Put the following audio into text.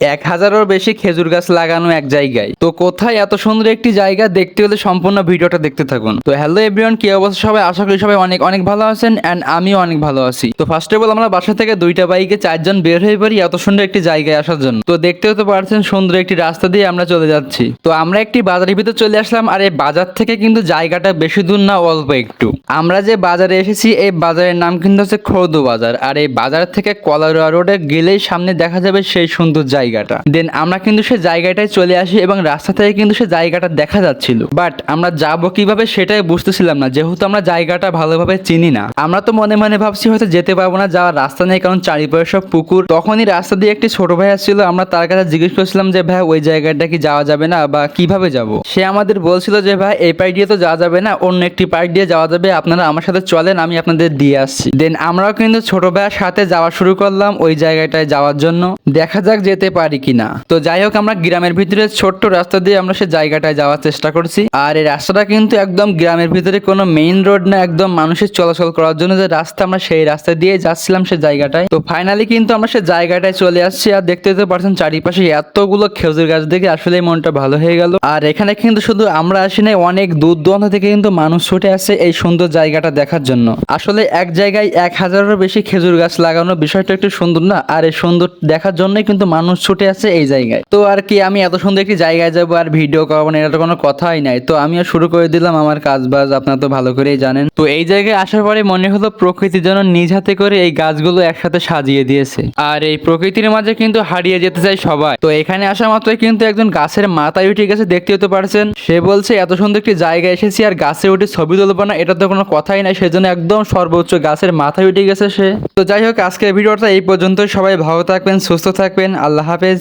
এক হাজারের বেশি খেজুর গাছ লাগানো এক জায়গায়। তো কোথায় এত সুন্দর একটি জায়গা দেখতে হলে সম্পূর্ণ ভিডিওটা দেখতে থাকুন। তো হ্যালো এভরিওয়ান, কি অবস্থা সবাই? আশা করি সবাই অনেক অনেক ভালো আছেন অ্যান্ড আমিও অনেক ভালো আছি। তো ফার্স্ট অফ অল আমরা বাসা থেকে দুইটা বাইকে চারজন বের হয়ে পারি এত সুন্দর একটি জায়গায় আসার জন্য। তো দেখতে হতে পারছেন সুন্দর একটি রাস্তা দিয়ে আমরা চলে যাচ্ছি। তো আমরা একটি বাজারের ভিতর চলে আসলাম, আর এই বাজার থেকে কিন্তু জায়গাটা বেশি দূর না, অল্প একটু। আমরা যে বাজারে এসেছি, এই বাজারের নাম কিন্তু হচ্ছে খৌদু বাজার। আর এই বাজার থেকে কলারোয়া রোডে গেলেই সামনে দেখা যাবে সেই সুন্দর জায়গাটা। দেন আমরা কিন্তু সে জায়গাটায় চলে আসি এবং রাস্তা থেকে কিন্তু সে জায়গাটা দেখা যাচ্ছিল। বাট আমরা যাব কীভাবে সেটাই বুঝতেছিলাম না, যেহেতু আমরা জায়গাটা ভালোভাবে চিনি না। আমরা তো মনে মনে ভাবছি হয়তো যেতে পারব না, যাওয়ার রাস্তা নেই, কারণ চারিপাশে সব পুকুর। তখনই রাস্তা দিয়ে একটি ছোট ভাই আসছিল, আমরা তার কাছে জিজ্ঞেস করছিলাম যে, ভাই, ওই জায়গাটা কি যাওয়া যাবে না বা কীভাবে যাব? সে আমাদের বলছিল যে, ভাই, এই পাইপ দিয়ে তো যাওয়া যাবে না, অন্য একটি পাইপ দিয়ে যাওয়া যাবে, আপনারা আমার সাথে চলেন, আমি আপনাদের দিয়ে আসছি। দেন আমরাও কিন্তু ছোট ভাইয়ের সাথে যাওয়া শুরু করলাম ওই জায়গাটায় যাওয়ার জন্য। দেখা যাক যেতে পারি কিনা। তো যাই হোক, আমরা গ্রামের ভিতরে ছোট্ট রাস্তা দিয়ে আমরা সে জায়গাটায় যাওয়ার চেষ্টা করছি। আর এই রাস্তাটা কিন্তু একদম গ্রামের ভিতরে কোনো মেইন রোড না, একদম মানুষের চলাচল করার জন্য যে রাস্তা, আমরা সেই রাস্তা দিয়ে যাচ্ছিলাম সে জায়গাটায়। তো ফাইনালি কিন্তু আমরা সে জায়গাটায় চলে আসছি আর দেখতে তো পারছেন চারিপাশে এতগুলো খেজুর গাছ দেখে আসলে মনটা ভালো হয়ে গেল। আর এখানে কিন্তু শুধু আমরা আসি নাই, অনেক দূর দূরান্ত থেকে কিন্তু মানুষ ছুটে আসে এই সুন্দর জায়গাটা দেখার জন্য। আসলে এক জায়গায় এক হাজারেরও বেশি খেজুর গাছ লাগানো বিষয়টা একটু সুন্দর না, আর এই সুন্দর দেখার জন্যই কিন্তু মানুষ ছুটে আসে এই জায়গায়। তো আর কি, আমি এত সুন্দর একটি জায়গায় যাব আর ভিডিও করব না, এটা তো কোনো কথাই নাই। তো আমিও শুরু করে দিলাম আমার কাজ বাজ আপনারা তো ভালো করেই জানেন। তো এই জায়গায় আসার পরে মনে হলো প্রকৃতি যেন নিজ হাতে করে এই গাছগুলো একসাথে সাজিয়ে দিয়েছে। আর এই প্রকৃতির মাঝে কিন্তু হারিয়ে যেতে চাই সবাই। তো এখানে আসা মাত্রই কিন্তু একজন গাছের মাথায় উঠে গেছে, দেখতে হতে পারছেন। সে বলছে, এত সুন্দর একটি জায়গায় এসেছি আর গাছে উঠে ছবি তুলবো না, এটা তো কোনো কথাই নাই। সেজন্য একদম সর্বোচ্চ গাছের মাথায় উঠে গেছে সে। তো যাই হোক, আজকের ভিডিওটা এই পর্যন্ত সবাই ভালো থাকবেন, সুস্থ থাকবেন। আল্লাহ হাফেজ